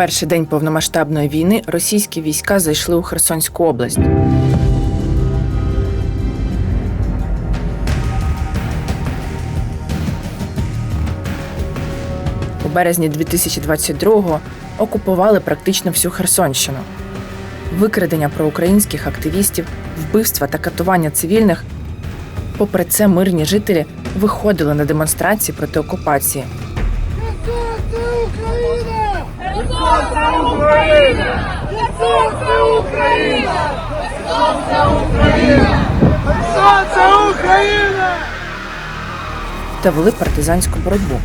перший день повномасштабної війни російські війська зайшли у Херсонську область. У березні 2022-го окупували практично всю Херсонщину. Викрадення проукраїнських активістів, вбивства та катування цивільних. Попри це, мирні жителі виходили на демонстрації проти окупації. Сонце Україна! та вели партизанську боротьбу.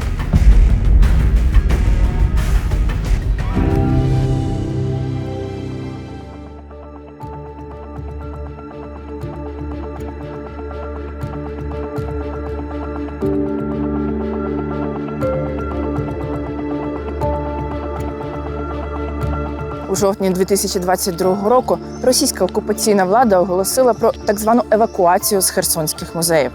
Жовтні 2022 року російська окупаційна влада оголосила про так звану евакуацію з херсонських музеїв.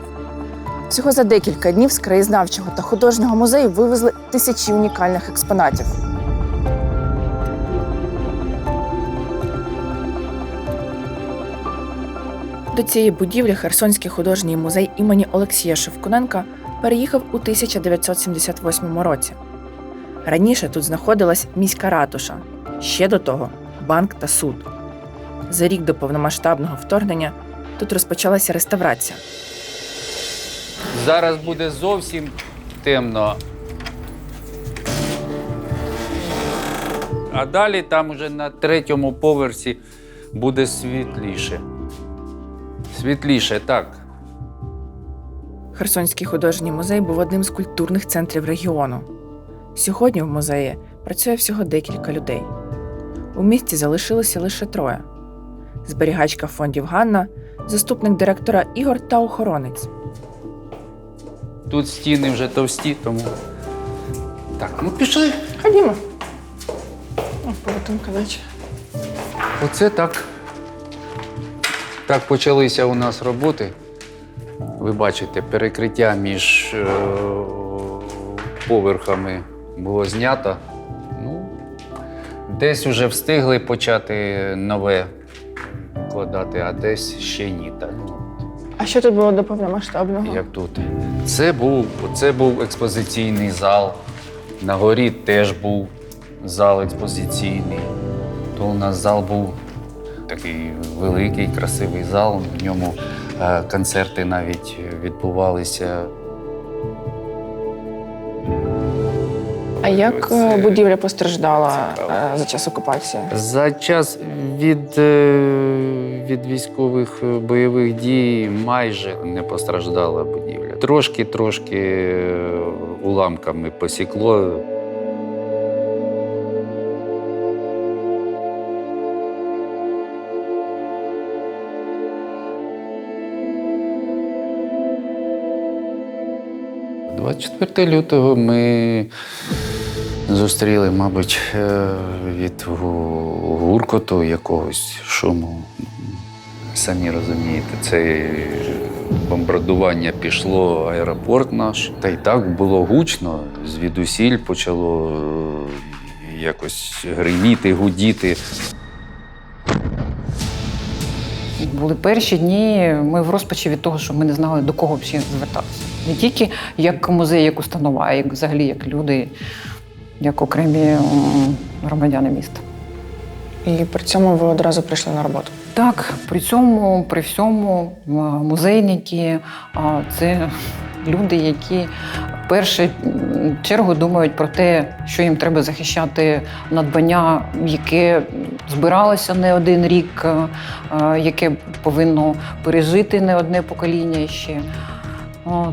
Всього за декілька днів з краєзнавчого та художнього музею вивезли тисячі унікальних експонатів. До цієї будівлі Херсонський художній музей імені Олексія Шевкуненка переїхав у 1978 році. Раніше тут знаходилась міська ратуша, ще до того банк та суд. За рік до повномасштабного вторгнення тут розпочалася реставрація. Зараз буде зовсім темно. А далі там уже на третьому поверсі буде світліше. Світліше, так. Херсонський художній музей був одним з культурних центрів регіону. Сьогодні в музеї працює всього декілька людей. У місті залишилося лише троє: зберігачка фондів Ганна, заступник директора Ігор та охоронець. Тут стіни вже товсті, тому. Так, ну пішли. Ходімо. Полотенка дача. Оце так. Так почалися у нас роботи. Ви бачите, перекриття між е, поверхами було знято. Десь вже встигли почати нове вкладати, а десь ще ні. Та, ну, А що тут було до повномасштабного? як тут. Це був, це був експозиційний зал. На горі теж був зал експозиційний. То у нас зал був такий великий, красивий зал. В ньому е, концерти навіть відбувалися. А як Це- е, будівля постраждала е, за час окупації? За час від, е, від військових е, бойових дій майже не постраждала будівля. Трошки-трошки е, уламками посікло. – 24 лютого ми зустріли, мабуть, е, від гуркоту якогось шуму. Самі розумієте, це бомбардування пішло аеропорт наш. Та й так було гучно. Звідусіль почало е, якось гриміти, гудіти. Були перші дні. Ми в розпачі від того, що ми не знали до кого взагалі звертатися. Не тільки як музей, як установа, а як взагалі як люди, як окремі громадяни міста. І при цьому ви одразу прийшли на роботу. Так, при цьому, при всьому, музейники це люди, які в першу чергу думають про те, що їм треба захищати надбання, яке збиралося не один рік, яке повинно пережити не одне покоління ще.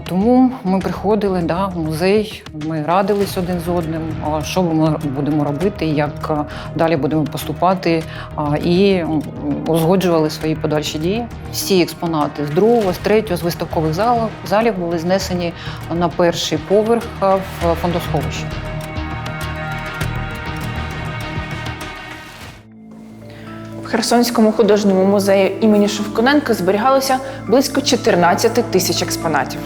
Тому ми приходили да, в музей, ми радились один з одним, що ми будемо робити, як далі будемо поступати, і узгоджували свої подальші дії. Всі експонати з другого, з третього, з виставкових залів, були знесені на перший поверх в фондосховище. Херсонському художньому музеї імені Шевкуненка зберігалося близько 14 тисяч експонатів.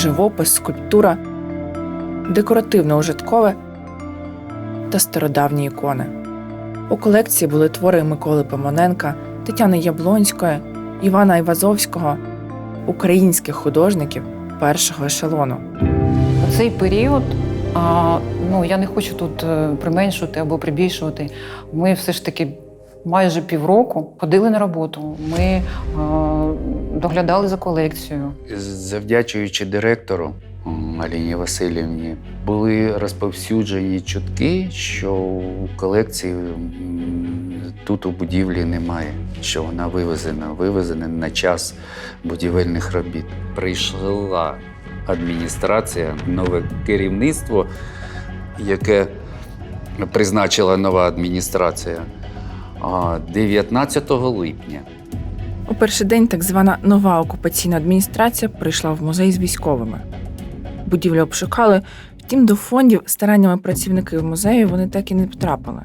живопис, скульптура, декоративно-ужиткове та стародавні ікони. У колекції були твори Миколи Пимоненка, Тетяни Яблонської, Івана Івазовського, українських художників першого ешелону. Цей період, а, ну я не хочу тут е, применшувати або прибільшувати. Ми все ж таки майже півроку ходили на роботу. Ми е, доглядали за колекцією. Завдячуючи директору м, Аліні Васильівні, були розповсюджені чутки, що у колекції тут у будівлі немає, що вона вивезена, вивезена на час будівельних робіт. Прийшла адміністрація, нове керівництво, яке призначила нова адміністрація 19 липня. У перший день так звана нова окупаційна адміністрація прийшла в музей з військовими. Будівлю обшукали, втім, до фондів стараннями працівників музею вони так і не потрапили.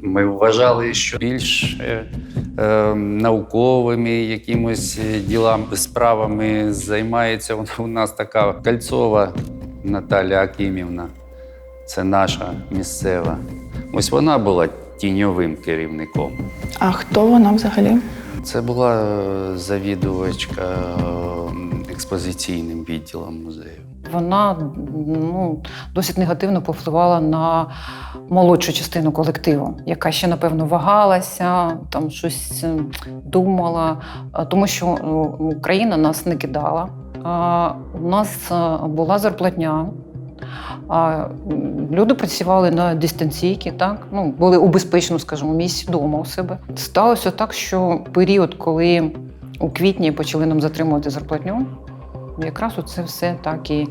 Ми вважали, що більш е, е, науковими якимось е, ділами, справами займається у нас така Кальцова Наталя Акімівна. Це наша місцева. Ось вона була тіньовим керівником. А хто вона взагалі? Це була е, завідувачка експозиційним відділом музею. Вона ну, досить негативно повпливала на молодшу частину колективу, яка ще, напевно, вагалася, там щось е, думала, тому що е, Україна нас не кидала. У нас е, була зарплатня. А люди працювали на дистанційки, так ну були у безпечному, скажімо, місці вдома у себе. Сталося так, що період, коли у квітні почали нам затримувати зарплатню, якраз це все так і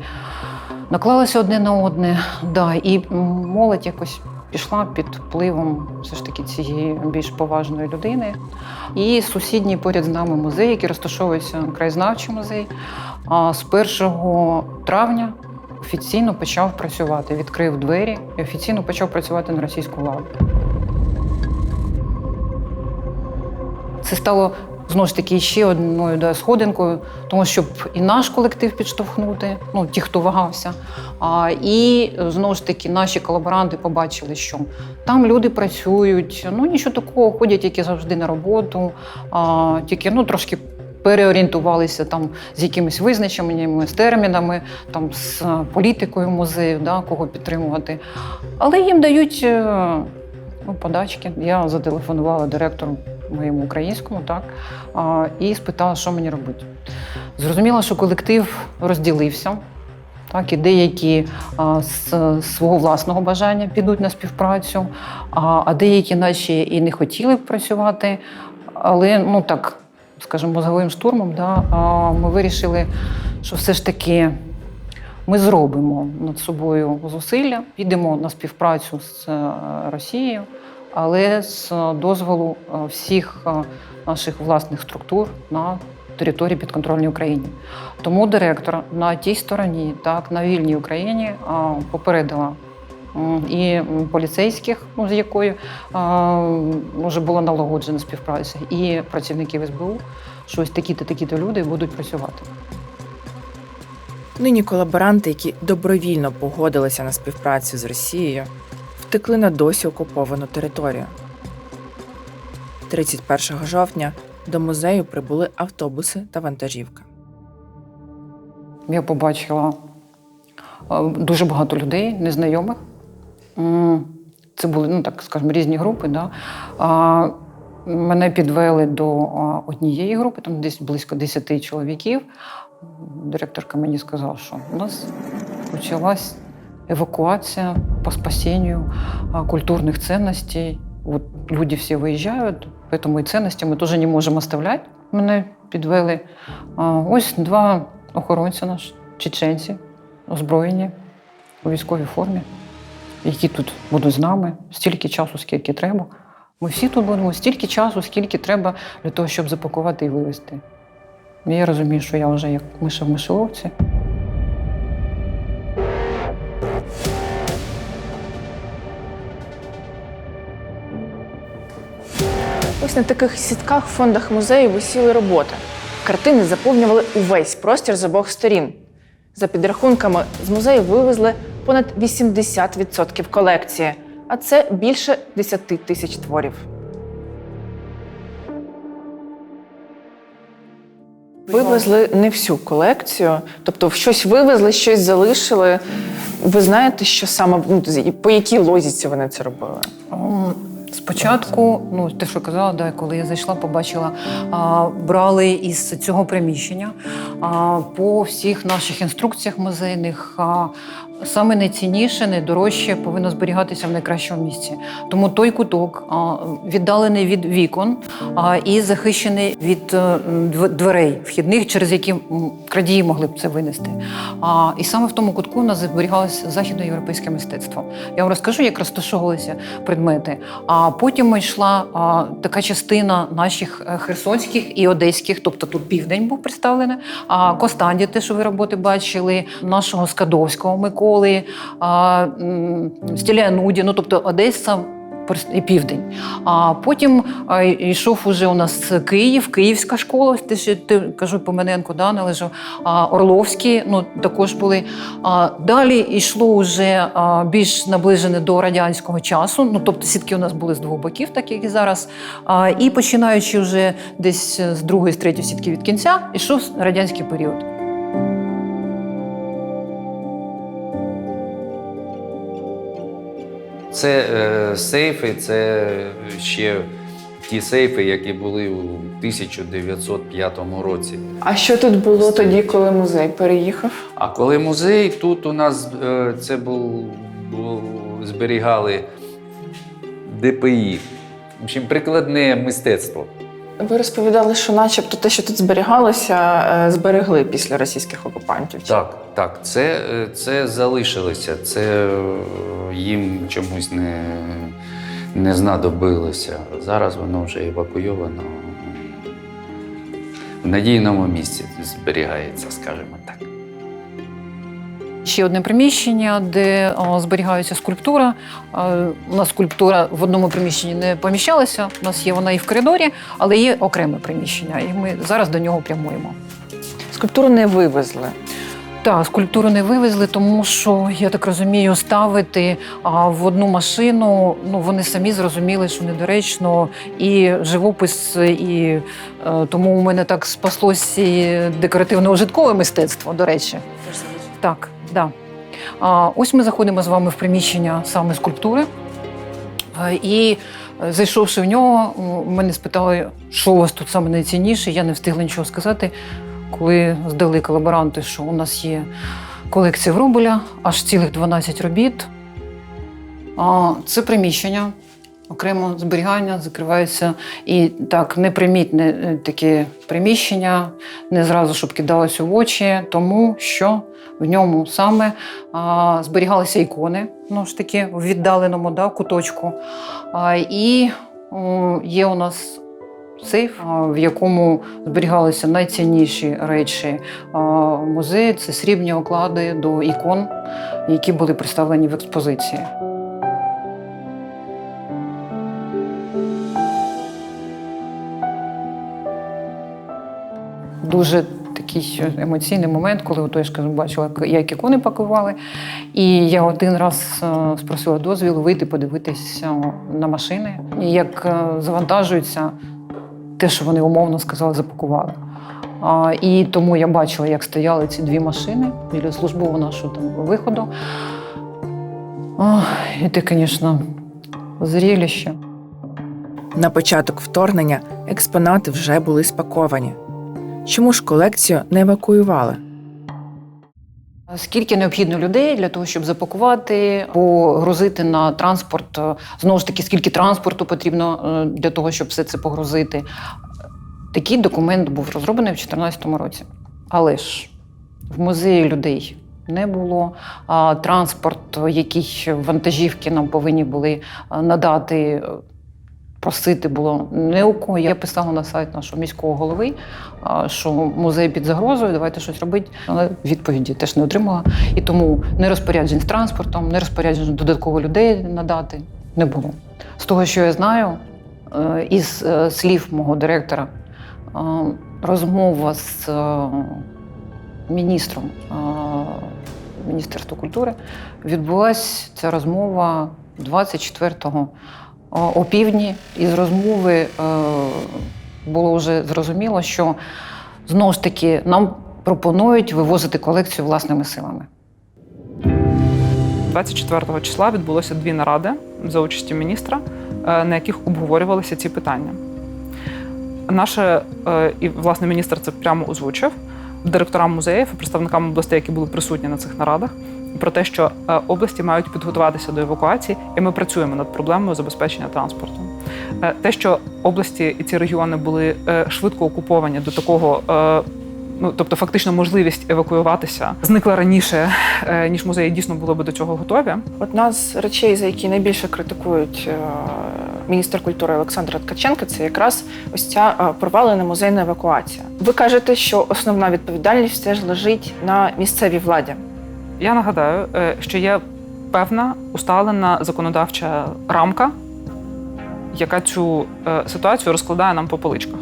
наклалося одне на одне. Да, і молодь якось пішла під впливом все ж таки цієї більш поважної людини. І сусідній поряд з нами музей, який розташовується краєзнавчий музей, а з 1 травня офіційно почав працювати, відкрив двері і офіційно почав працювати на російську владу. Це стало знову ж таки ще одною да, сходинкою, тому щоб і наш колектив підштовхнути, ну ті, хто вагався. А, і знову ж таки наші колаборанти побачили, що там люди працюють, ну нічого такого, ходять, які завжди на роботу, а, тільки ну трошки. Переорієнтувалися там з якимись визначеннями, з термінами, там з політикою музею, да, кого підтримувати. Але їм дають е, ну, подачки. Я зателефонувала директору моєму українському, так, і спитала, що мені робити. Зрозуміла, що колектив розділився. Так, і деякі з свого власного бажання підуть на співпрацю, а, деякі наче і не хотіли б працювати. Але ну так, скажімо, мозговим штурмом, да, ми вирішили, що все ж таки ми зробимо над собою зусилля, підемо на співпрацю з е, Росією, але з дозволу е, всіх е, наших власних структур на території підконтрольній Україні. Тому директор на тій стороні, так на вільній Україні, попередила. І поліцейських, ну, з якою вже була налагоджена співпраця, і працівників СБУ, що ось такі-то такі-то люди будуть працювати. Нині колаборанти, які добровільно погодилися на співпрацю з Росією, втекли на досі окуповану територію. 31 жовтня до музею прибули автобуси та вантажівка. Я побачила е, дуже багато людей, незнайомих. Це були, ну так скажімо, різні групи. Да? Мене підвели до однієї групи, там десь близько 10 чоловіків. Директорка мені сказала, що у нас почалась евакуація по спасенню а, культурних цінностей. Вот люди всі виїжджають, тому і цінності ми теж не можемо оставляти. Мене підвели. Ось два охоронці наші, чеченці, озброєні у військовій формі, які тут будуть з нами стільки часу, скільки треба. Ми всі тут будемо стільки часу, скільки треба для того, щоб запакувати і вивезти. Я розумію, що я вже як миша в мишоловці. Ось на таких сітках в фондах музею висіли роботи. Картини заповнювали увесь простір з обох сторін. За підрахунками, з музею вивезли понад 80% колекції, а це більше 10 тисяч творів. Вивезли не всю колекцію, тобто щось вивезли, щось залишили. Ви знаєте, що саме ну, по якій логіці вони це робили? Спочатку, ну те, що казала, да, коли я зайшла, побачила, а, брали із цього приміщення а, по всіх наших інструкціях музейних. А, саме найцінніше, найдорожче повинно зберігатися в найкращому місці. Тому той куток віддалений від вікон і захищений від е, дверей вхідних, через які крадії могли б це винести. І саме в тому кутку у нас зберігалося західноєвропейське мистецтво. Я вам розкажу, як розташовувалися предмети. А потім йшла така частина наших е, херсонських і одеських, тобто тут південь був представлений. А Костанді, те, що ви роботи бачили, нашого Скадовського Миколи, а, м, Стіліануді, ну тобто Одеса. І південь. А потім йшов уже у нас Київ, Київська школа, те, що ти кажу, Помененко да, належав, Орловські, ну також були. А, далі йшло вже більш наближене до радянського часу. Ну тобто сітки у нас були з двох боків, так як і зараз. А, і починаючи вже десь з другої, з третьої сітки від кінця, йшов радянський період. Це е, сейфи, це ще ті сейфи, які були у 1905 році. А що тут було тоді, коли музей переїхав? А коли музей, тут у нас е, це був, був зберігали ДПІ. В общем, прикладне мистецтво. Ви розповідали, що начебто те, що тут зберігалося, е, зберегли після російських окупантів. Так, так, це, е, це залишилося. Це е, їм чомусь не, не знадобилося. Зараз воно вже евакуйовано в надійному місці зберігається, скажімо так. Ще одне приміщення, де зберігається скульптура. Е, У нас скульптура в одному приміщенні не поміщалася. У нас є вона і в коридорі, але є окреме приміщення, і ми зараз до нього прямуємо. Скульптуру не вивезли. Так, скульптуру не вивезли, тому що я так розумію, ставити а, в одну машину. Ну вони самі зрозуміли, що недоречно, і живопис, і е, тому у мене так спаслось і декоративно-ужиткове мистецтво. До речі, так, да. Ось ми заходимо з вами в приміщення саме скульптури. І е, зайшовши в нього, мене спитали, що у вас тут саме найцінніше. Я не встигла нічого сказати. Коли здали колаборанти, що у нас є колекція Врубеля, аж цілих 12 робіт. Це приміщення, окремо зберігання, закривається. І так, непримітне е, таке приміщення, не зразу, щоб кидалося в очі, тому що в ньому саме а, зберігалися ікони, ну ж таки, в віддаленому да, куточку. А, і о, є у нас сейф, в якому зберігалися найцінніші речі музею. Це срібні оклади до ікон, які були представлені в експозиції. Дуже такий емоційний момент, коли я ж кажу, бачила, як ікони пакували. І я один раз е, спросила дозвіл вийти подивитися на машини, як е, завантажуються те, що вони умовно сказали, запакували. А, і тому я бачила, як стояли ці дві машини біля службового нашого там виходу. Ох, і це, звісно, зрілище. На початок вторгнення експонати вже були спаковані. Чому ж колекцію не евакуювали? Скільки необхідно людей для того, щоб запакувати, погрузити на транспорт? е, Знову ж таки, скільки транспорту потрібно е, для того, щоб все це погрузити? Такий документ був розроблений в 2014 році. Але ж в музеї людей не було. Транспорт, який вантажівки нам повинні були е, надати. Просити було не у кого. Я писала на сайт нашого міського голови, що музей під загрозою, давайте щось робити. Але відповіді теж не отримала. І тому не розпоряджень з транспортом, не розпоряджень додатково людей надати не було. З того, що я знаю, е, із е, слів мого директора, е, розмова з міністром Міністерства культури відбулася ця розмова 24-го о- опівдні. І з розмови е, було вже зрозуміло, що знову ж таки нам пропонують вивозити колекцію власними силами. 24 числа відбулося дві наради за участі міністра, е, на яких обговорювалися ці питання. Наше е, і власне міністр це прямо озвучив директорам музеїв і представникам областей, які були присутні на цих нарадах, про те, що е, області мають підготуватися до евакуації, і ми працюємо над проблемою забезпечення транспорту. Е, Те, що області і ці регіони були е, швидко окуповані до такого. Ну, тобто, фактично, можливість евакуюватися зникла раніше, ніж музеї дійсно були би до цього готові. Одна з речей, за які найбільше критикують міністр культури Олександра Ткаченка, це якраз ось ця провалена музейна евакуація. Ви кажете, що основна відповідальність все ж лежить на місцевій владі. Я нагадаю, е, що є певна усталена законодавча рамка, яка цю е, ситуацію розкладає нам по поличках.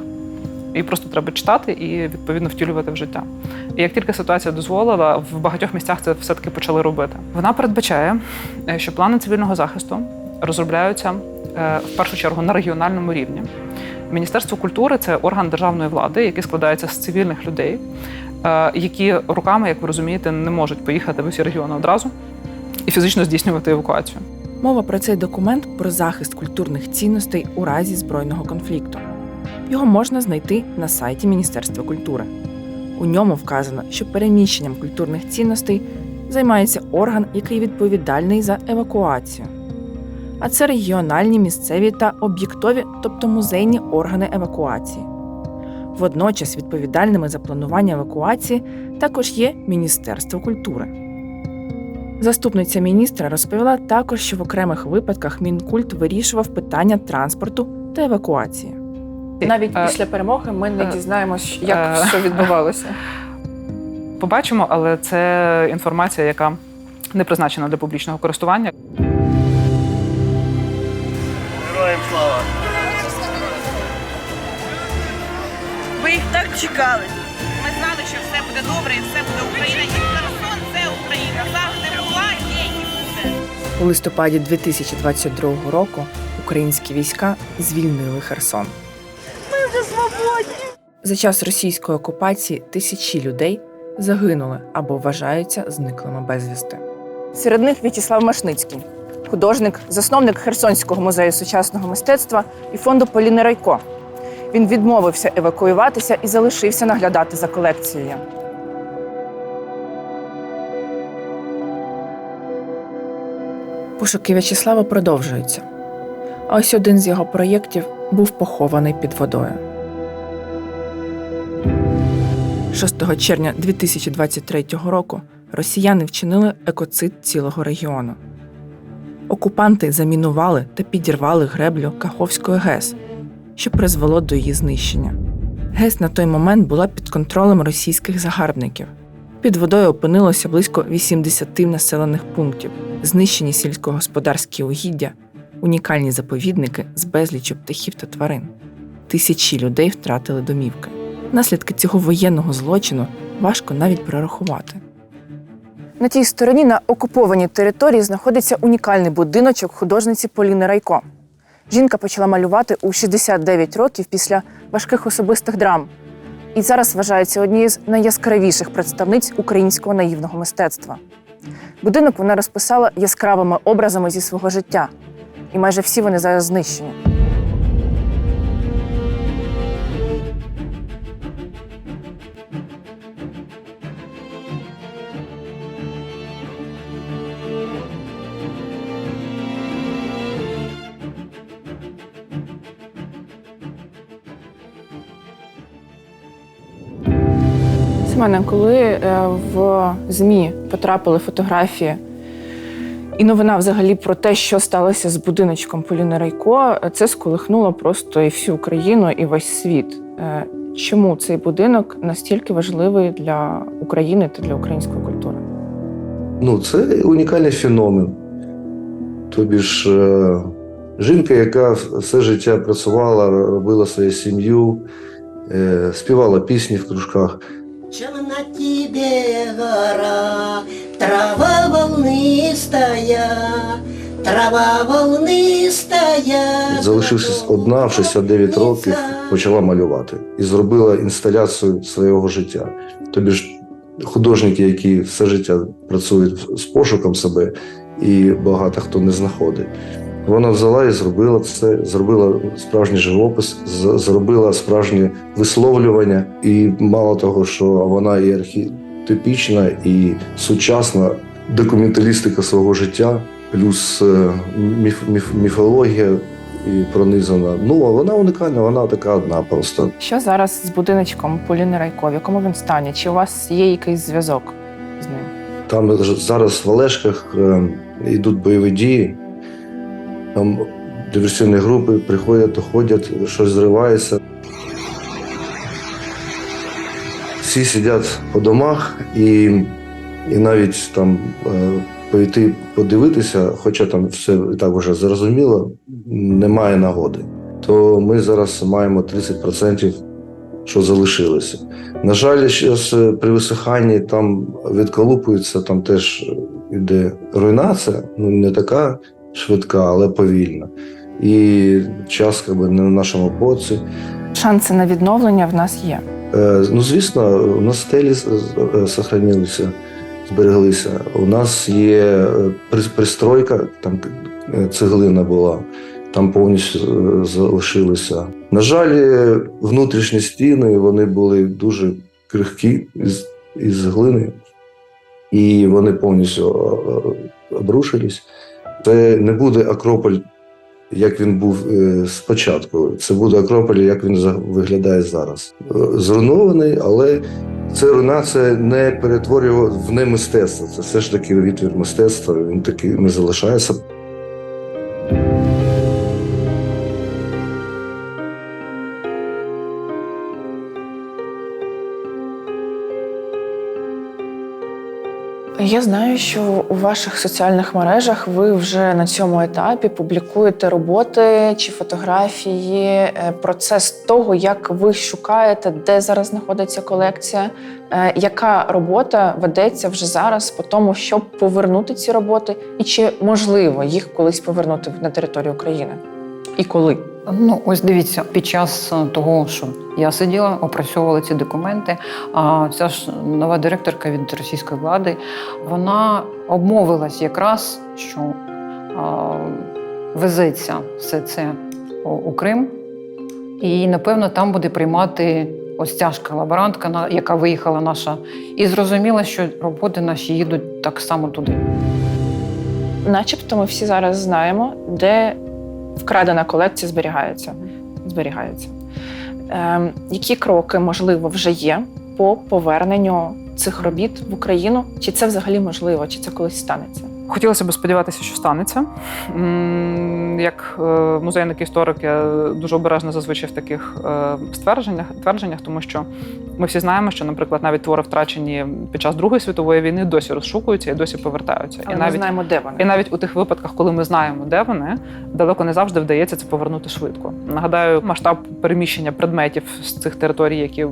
Її просто треба читати і відповідно втілювати в життя. І як тільки ситуація дозволила, в багатьох місцях це все-таки почали робити. Вона передбачає, е, що плани цивільного захисту розробляються в першу чергу на регіональному рівні. Міністерство культури це орган державної влади, який складається з цивільних людей, які руками, як ви розумієте, не можуть поїхати в усі регіони одразу і фізично здійснювати евакуацію. Мова про цей документ про захист культурних цінностей у разі збройного конфлікту. Його можна знайти на сайті Міністерства культури. У ньому вказано, що переміщенням культурних цінностей займається орган, який відповідальний за евакуацію. А це регіональні, місцеві та об'єктові, тобто музейні органи евакуації. Водночас відповідальними за планування евакуації також є Міністерство культури. Заступниця міністра розповіла також, що в окремих випадках Мінкульт вирішував питання транспорту та евакуації. Навіть Е, після перемоги ми не е, дізнаємось, як е. все відбувалося. Побачимо, але це інформація, яка не призначена для публічного користування. Чекали. Ми знали, що все буде добре і все буде Україна. І Херсон це Україна. Завжди була, є і буде. У листопаді 2022 року українські війська звільнили Херсон. Ми вже свободні! За час російської окупації тисячі людей загинули або вважаються зниклими безвісти. Серед них В'ячеслав Машницький, художник, засновник Херсонського музею сучасного мистецтва і фонду Поліни Райко. Він відмовився евакуюватися і залишився наглядати за колекцією. Пошуки В'ячеслава продовжуються. А ось один з його проєктів був похований під водою. 6 червня 2023 року росіяни вчинили екоцид цілого регіону. Окупанти замінували та підірвали греблю Каховської ГЕС, що призвело до її знищення. ГЕС на той момент була під контролем російських загарбників. Під водою опинилося близько 80 населених пунктів, знищені сільськогосподарські угіддя, унікальні заповідники з безліччю птахів та тварин. Тисячі людей втратили домівки. Наслідки цього воєнного злочину важко навіть прорахувати. На тій стороні на окупованій території знаходиться унікальний будиночок художниці Поліни Райко. Жінка почала малювати у 69 років після важких особистих драм і зараз вважається однією з найяскравіших представниць українського наївного мистецтва. Будинок вона розписала яскравими образами зі свого життя, і майже всі вони зараз знищені. Семене, коли е, в ЗМІ потрапили фотографії і новина взагалі про те, що сталося з будиночком Поліни Райко, це сколихнуло просто і всю Україну, і весь світ. Е, Чому цей будинок настільки важливий для України та для української культури? Ну, це унікальний феномен. Тобі ж е, жінка, яка все життя працювала, робила свою сім'ю, співала пісні в кружках. В темноте гора, трава волнистая, трава волнистая. Залишившись одна в 69 років, почала малювати і зробила інсталяцію свого життя. Тобі ж художники, які все життя працюють з пошуком себе, і багато хто не знаходить. Вона взяла і зробила це, зробила справжній живопис, зробила справжнє висловлювання. І мало того, що вона і архетипічна, і сучасна документалістика свого життя, плюс е, міф, міф, міфологія і пронизана. Ну, а вона унікальна, вона така одна просто. Що зараз з будиночком Поліни Райко? В якому він стані? Чи у вас є якийсь зв'язок з ним? Там зараз в Олешках е, йдуть бойові дії. Там диверсійні групи приходять, ходять, щось зривається. Всі сидять по домах і, і навіть там е, пойти подивитися, хоча там все так вже зрозуміло, немає нагоди. То ми зараз маємо 30%, що залишилося. На жаль, зараз при висиханні там відколупується, там теж йде руйнація, ну не така швидка, але повільна. І час якби, не на нашому боці. Шанси на відновлення в нас є. Е, Ну, звісно, у нас стелі з- з- сохранилися, збереглися. У нас є е, пристройка, там е, цеглина була, там повністю е, залишилися. На жаль, внутрішні стіни вони були дуже крихкі із, із глини, і вони повністю обрушились. Це не буде Акрополь, як він був е, спочатку. Це буде Акрополь, як він виглядає зараз. Е, Зруйнований, але це руйнація не перетворює в не мистецтво. Це все ж таки відтвір мистецтва. Він такий не залишається. Я знаю, що у ваших соціальних мережах ви вже на цьому етапі публікуєте роботи чи фотографії, е, процес того, як ви шукаєте, де зараз знаходиться колекція, е, яка робота ведеться вже зараз по тому, щоб повернути ці роботи, і чи можливо їх колись повернути на територію України? І коли? Ну, ось дивіться, під час е, того, що я сиділа, опрацьовувала ці документи. А ця ж нова директорка від російської влади, вона обмовилась якраз, що а, везеться все це у- Крим, і напевно там буде приймати ось ця ж колаборантка, яка виїхала наша, і зрозуміла, що роботи наші їдуть так само туди. Начебто ми всі зараз знаємо, де вкрадена колекція зберігається. зберігається. Ем, які кроки, можливо, вже є по поверненню цих робіт в Україну? Чи це взагалі можливо, чи це колись станеться? Хотілося б сподіватися, що станеться. Як е, музейник історик, я дуже обережно зазвичай в таких е, ствердженнях, твердженнях, тому що ми всі знаємо, що, наприклад, навіть твори втрачені під час Другої світової війни досі розшукуються і досі повертаються. Але і ми навіть знаємо, де вони. і навіть у тих випадках, коли ми знаємо, де вони, далеко не завжди вдається це повернути швидко. Нагадаю, масштаб переміщення предметів з цих територій, які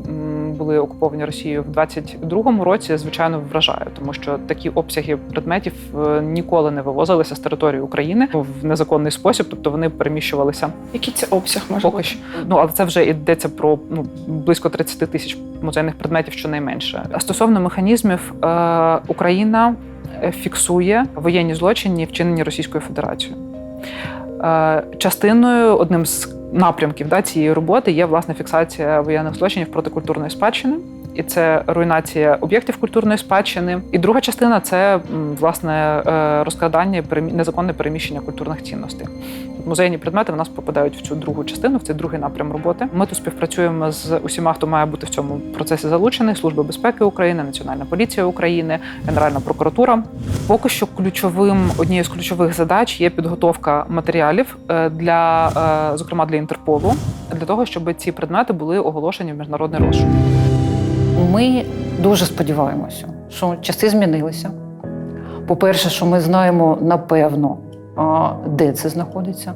були окуповані Росією в 22-му році, звичайно, вражає, тому що такі обсяги предметів е, ніколи не вивозилися з території України в незаконний спосіб, тобто вони переміщувалися Який це обсяг може поки бути? що. Ну але це вже йдеться про ну близько 30 тисяч музейних предметів, щонайменше. А Стосовно механізмів, е, Україна е, фіксує воєнні злочини, вчинені Російською Федерацією. Е, частиною одним з напрямків да, цієї роботи є власне фіксація воєнних злочинів проти культурної спадщини. І це руйнація об'єктів культурної спадщини. І друга частина це власне розкрадання незаконне переміщення культурних цінностей. Музейні предмети в нас попадають в цю другу частину, в цей другий напрям роботи. Ми тут співпрацюємо з усіма, хто має бути в цьому процесі залучений: Служба безпеки України, Національна поліція України, Генеральна прокуратура. Поки що ключовим однією з ключових задач є підготовка матеріалів е, для, е, зокрема для Інтерполу, для того, щоб ці предмети були оголошені в міжнародний розшук. Ми дуже сподіваємося, що часи змінилися. По-перше, що ми знаємо напевно, де це знаходиться.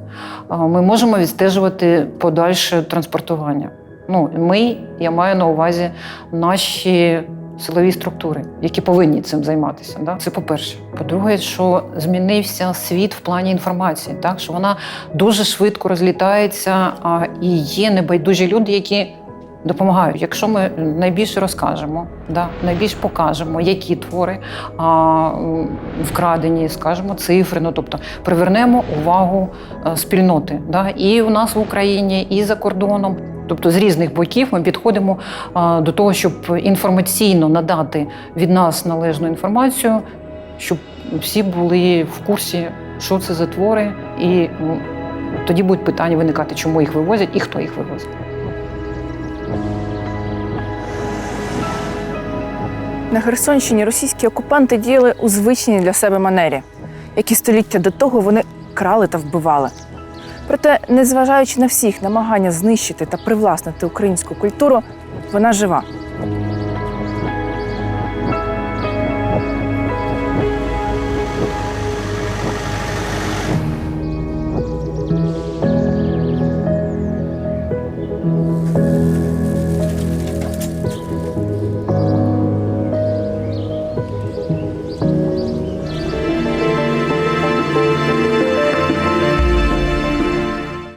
Ми можемо відстежувати подальше транспортування. Ну, ми, я маю на увазі наші силові структури, які повинні цим займатися. Да? Це по-перше. По-друге, що змінився світ в плані інформації, так що вона дуже швидко розлітається, а, і є небайдужі люди, які допомагають. Якщо ми найбільше розкажемо, да, найбільш покажемо, які твори а, вкрадені, скажемо цифри, ну тобто привернемо увагу е, спільноти. Да, і у нас в Україні, і за кордоном. Тобто з різних боків ми підходимо а, до того, щоб інформаційно надати від нас належну інформацію, щоб всі були в курсі, що це за твори, і м, тоді будуть питання виникати, чому їх вивозять і хто їх вивозить. На Херсонщині російські окупанти діяли у звичній для себе манері, які століття до того вони крали та вбивали. Проте, незважаючи на всіх намагання знищити та привласнити українську культуру, вона жива.